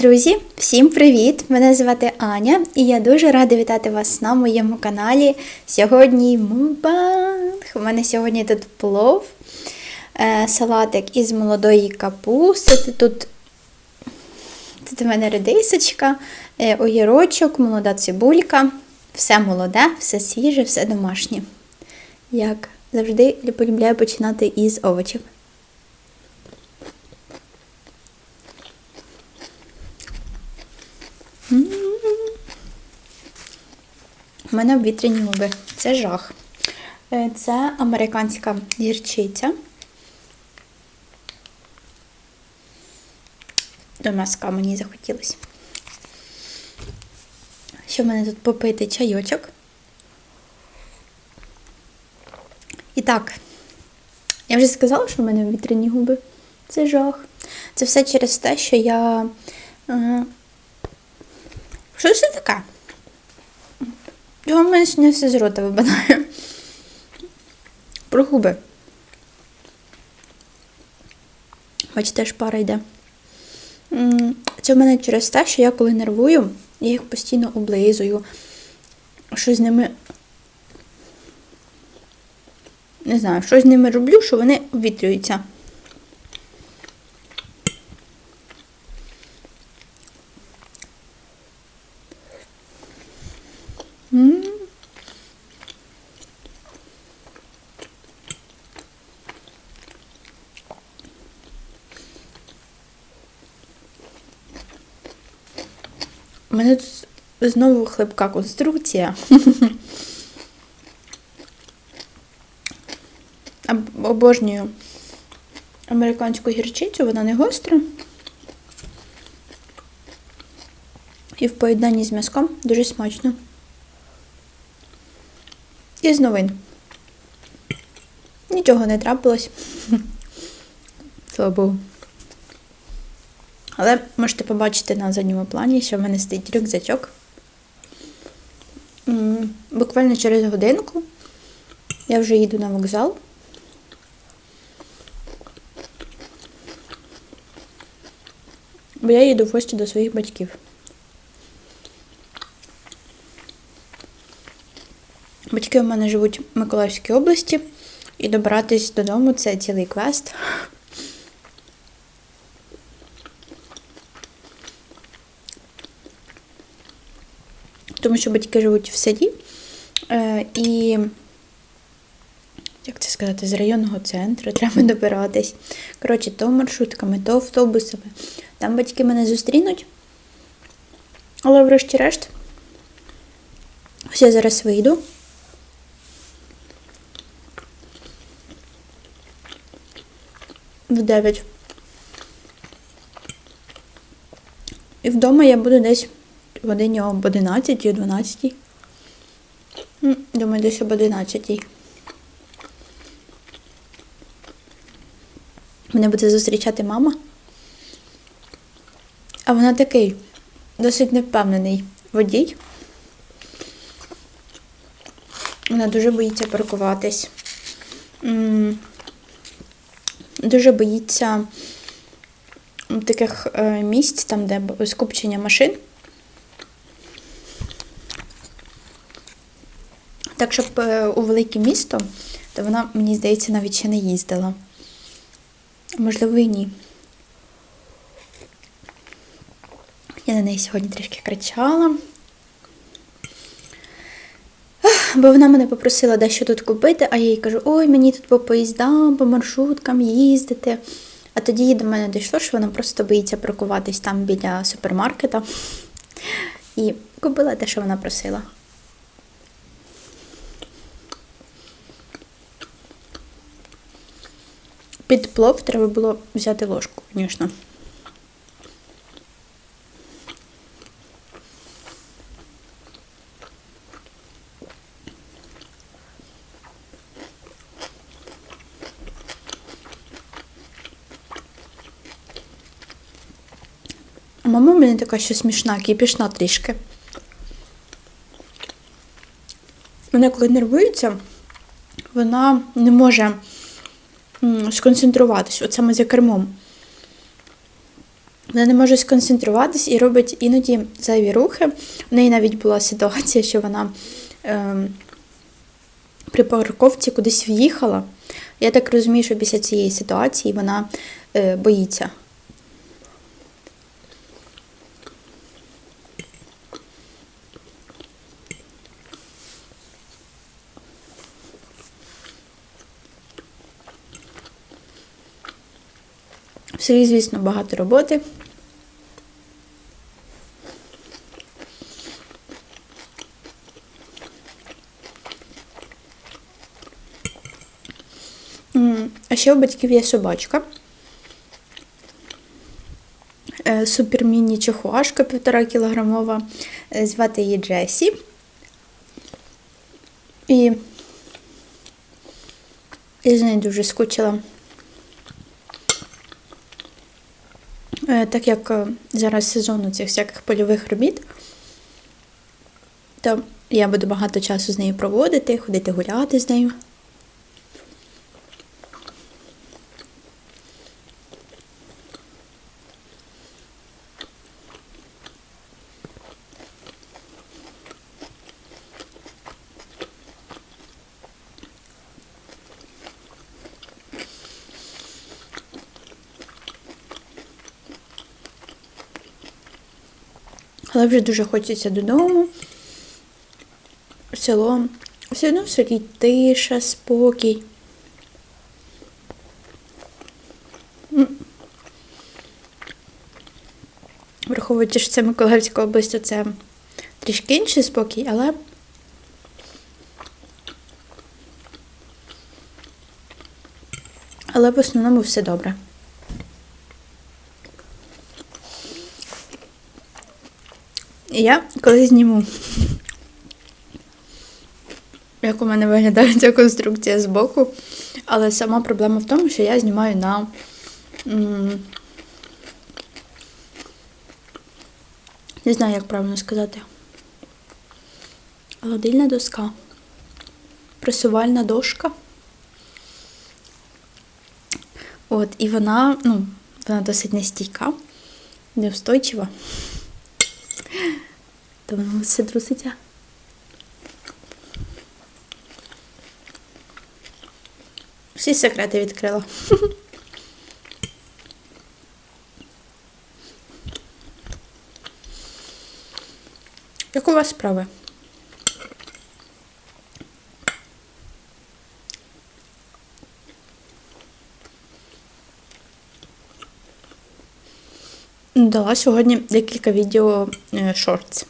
Друзі, всім привіт! Мене звати Аня, і я дуже рада вітати вас на моєму каналі. Сьогодні мукбанг. У мене сьогодні тут плов, е, салатик із молодої капусти. Тут, тут у мене редисочка, е, огірочок, молода цибулька. Все молоде, все свіже, все домашнє. Як завжди полюбляю починати із овочів. У мене обвітряні губи. Це жах. Е, Це американська гірчиця. До м'яска мені захотілося. Що в мене тут попити чайочок. І так, я вже сказала, що в мене обвітряні губи. Це жах. Це все через те, що я. Що це таке? Його мене не все з рота випадає. Про губи. Бачите, аж пара йде. Це в мене через те, що я коли нервую, я їх постійно облизую. Щось з ними. Не знаю, щось з ними роблю, що вони обвітрюються. М. У мене тут знову хлипка конструкція. Обожнюю американську гірчицю, вона не гостра. І в поєднанні з м'язком дуже смачно. І з новин. Нічого не трапилось. Слава Богу. Але можете побачити на задньому плані, що в мене стоїть рюкзачок. Буквально через годинку я вже їду на вокзал. Бо я їду в гості до своїх батьків. Батьки у мене живуть в Миколаївській області, і добратись додому це цілий квест. Тому що батьки живуть в селі е, і, як це сказати, з районного центру треба добиратись. Коротше, то маршрутками, то автобусами. Там батьки мене зустрінуть. Але врешті-решт, ось я зараз вийду. в 9. І вдома я буду десь годині об 11 о 12. Думаю, десь об 11. Мене буде зустрічати мама. А вона такий досить невпевнений водій. Вона дуже боїться паркуватись. Дуже боїться таких е, місць, там, де скупчення машин. Так, щоб е, у велике місто, то вона, мені здається, навіть ще не їздила. Можливо, і ні. Я на неї сьогодні трішки кричала. Бо вона мене попросила дещо тут купити, а я їй кажу, ой, мені тут по поїздам, по маршруткам їздити. А тоді до мене дійшло, що вона просто боїться паркуватись там біля супермаркета. І купила те, що вона просила. Під плов треба було взяти ложку, звісно. Мама в мене така ще смішна, кіпішна трішки. Вона коли нервується, вона не може сконцентруватись, от саме за кермом. Вона не може сконцентруватись і робить іноді зайві рухи. У неї навіть була ситуація, що вона е, при парковці кудись в'їхала. Я так розумію, що після цієї ситуації вона е, боїться. В селі, звісно, багато роботи. А ще у батьків є собачка. Е, Супермінні чехуашка півтора кілограмова. Е, Звати її Джесі. І я з нею дуже скучила. Е, Так як е, зараз сезон у цих всяких польових робіт, то я буду багато часу з нею проводити, ходити гуляти з нею. Але вже дуже хочеться додому. В село. Все одно в селі тиша, спокій. Враховуючи, що це Миколаївська область, це трішки інший спокій, але. Але в основному все добре. Я коли зніму, як у мене виглядає ця конструкція з боку, але сама проблема в тому, що я знімаю на не знаю, як правильно сказати. Гладильна доска. Пресувальна дошка. От, і вона, ну, вона досить нестійка, неустойчива. Воно все. Всі секрети відкрила. Як у вас справи? Дала сьогодні декілька відео е, шортс.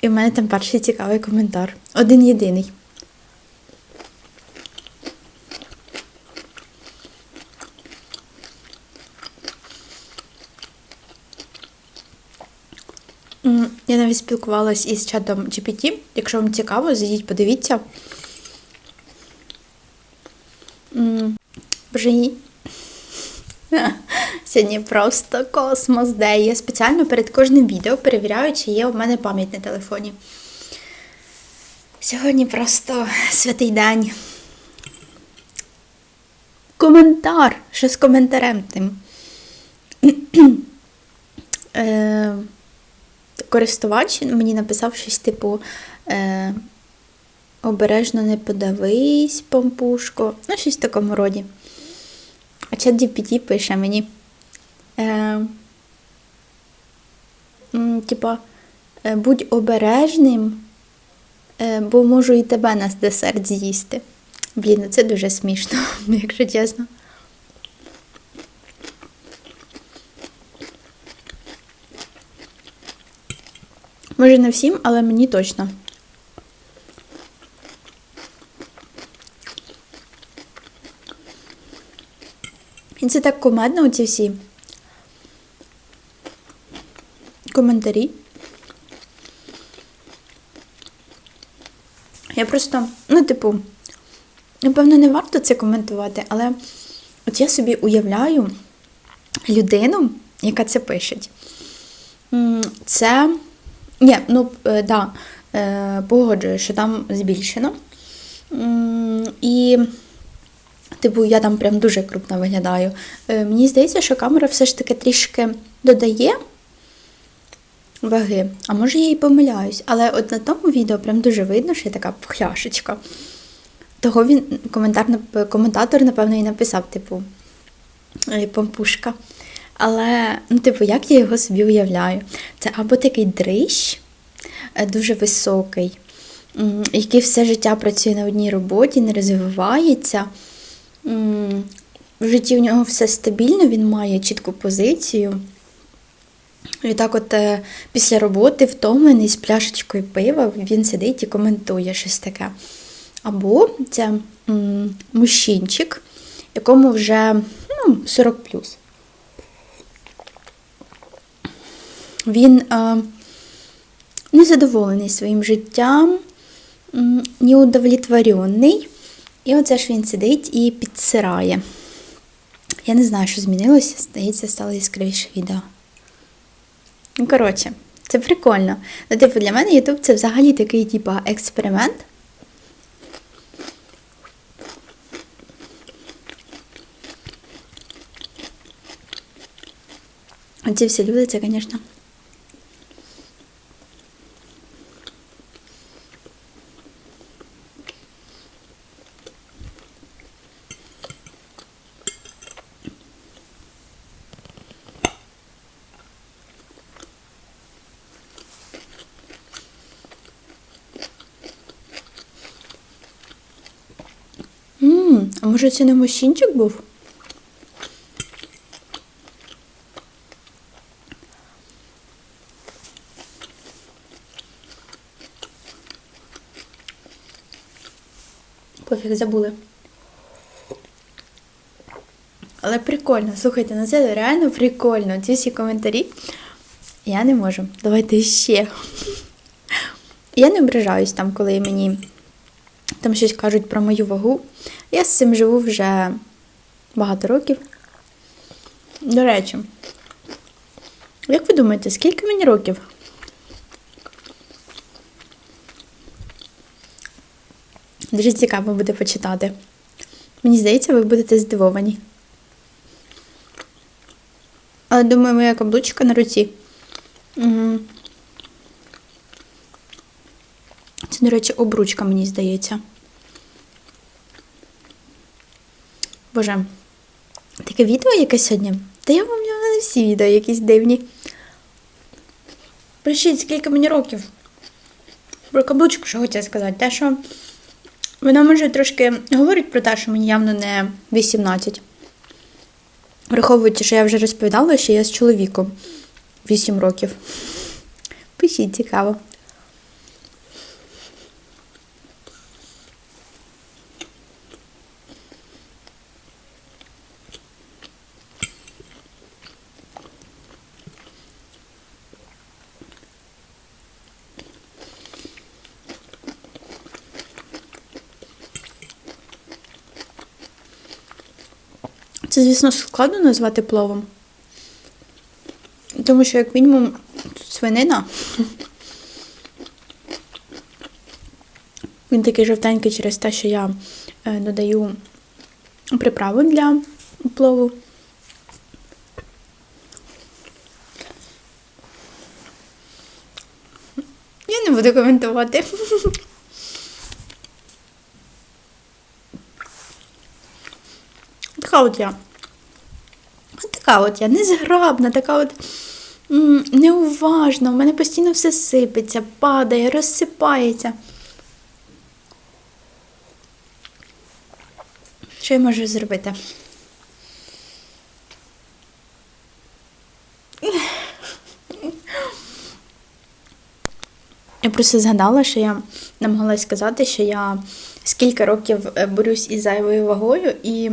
І в мене там перший цікавий коментар. Один єдиний. Я навіть спілкувалась із чатом GPT. Якщо вам цікаво, зайдіть, подивіться. Боже. Сьогодні просто космос дей. Я спеціально перед кожним відео перевіряю, чи є у мене пам'ять на телефоні. Сьогодні просто святий день. Коментар. Що з коментарем тим? е, користувач мені написав щось типу. Е, Обережно не подавись, помпушко. Ну, щось в такому роді. А чат GPT пише мені. Е, Типа, е, будь обережним, е, бо можу і тебе на десерт з'їсти. Блін, ну це дуже смішно, якщо чесно. Може, не всім, але мені точно. І це так комедно, оці всі коментарі. Я просто, ну, типу, напевно, не варто це коментувати, але от я собі уявляю людину, яка це пише. Це. Ні, ну, е, да, е, погоджую, що там збільшено. І Типу, я там прям дуже крупно виглядаю. Е, мені здається, що камера все ж таки трішки додає ваги. А може я і помиляюсь. Але от на тому відео прям дуже видно, що я така пхляшечка. Того він коментар, коментатор, напевно, і написав, типу, е, пампушка. Але, ну, типу, як я його собі уявляю? Це або такий дрищ, е, дуже високий, який все життя працює на одній роботі, не розвивається. В житті у нього все стабільно, він має чітку позицію. І так, от е, після роботи, втомлений з пляшечкою пива, він сидить і коментує щось таке. Або це мужчинчик, якому вже ну, 40 Він е, незадоволений своїм життям, неудовлетворений. І оце ж він сидить і підсирає. Я не знаю, що змінилося, здається, стало яскравіше відео. Ну, коротше, це прикольно. Ну, типу, для мене YouTube це взагалі такий, типу, експеримент. Оці всі люди, це, звісно. М, А може це не мужчинчик був? Пофіг забули. Але прикольно, слухайте, ну це реально прикольно. Ці всі коментарі. Я не можу. Давайте ще. Я не ображаюсь там, коли мені там щось кажуть про мою вагу. Я з цим живу вже багато років. До речі, як ви думаєте, скільки мені років? Дуже цікаво буде почитати. Мені здається, ви будете здивовані. Але думаю, моя каблучка на руці. Угу. Це, до речі, обручка, мені здається. Боже, таке відео яке сьогодні? Та я вам не всі відео якісь дивні. Пишіть, скільки мені років. Про каблучку, що хотіла сказати. Те, що вона може трошки говорить про те, що мені явно не 18. Враховуючи, що я вже розповідала, що я з чоловіком 8 років. Пишіть, цікаво. Це, звісно, складно назвати пловом. Тому що, як мінімум, тут свинина. Він такий жовтенький через те, що я е, додаю приправу для плову. Я не буду коментувати. Така от я. Така от я незграбна, така от неуважна. У мене постійно все сипеться, падає, розсипається. Що я можу зробити? Я просто згадала, що я намагалась сказати, що я скільки років е, борюсь із зайвою вагою, і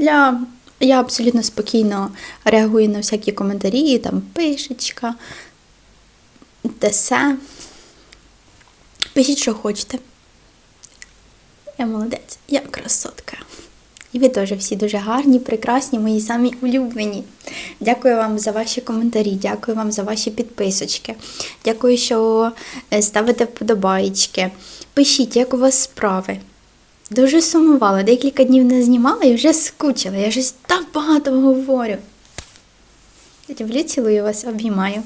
я, я абсолютно спокійно реагую на всякі коментарі, там пишечка, тесе. Пишіть, що хочете. Я молодець, я красотка. І ви теж всі дуже гарні, прекрасні, мої самі улюблені. Дякую вам за ваші коментарі, дякую вам за ваші підписочки. Дякую, що е, ставите вподобайки. Пишіть, як у вас справи. Дуже сумувала. Декілька днів не знімала і вже скучила. Я щось так багато говорю. Я люблю, цілую вас, обіймаю.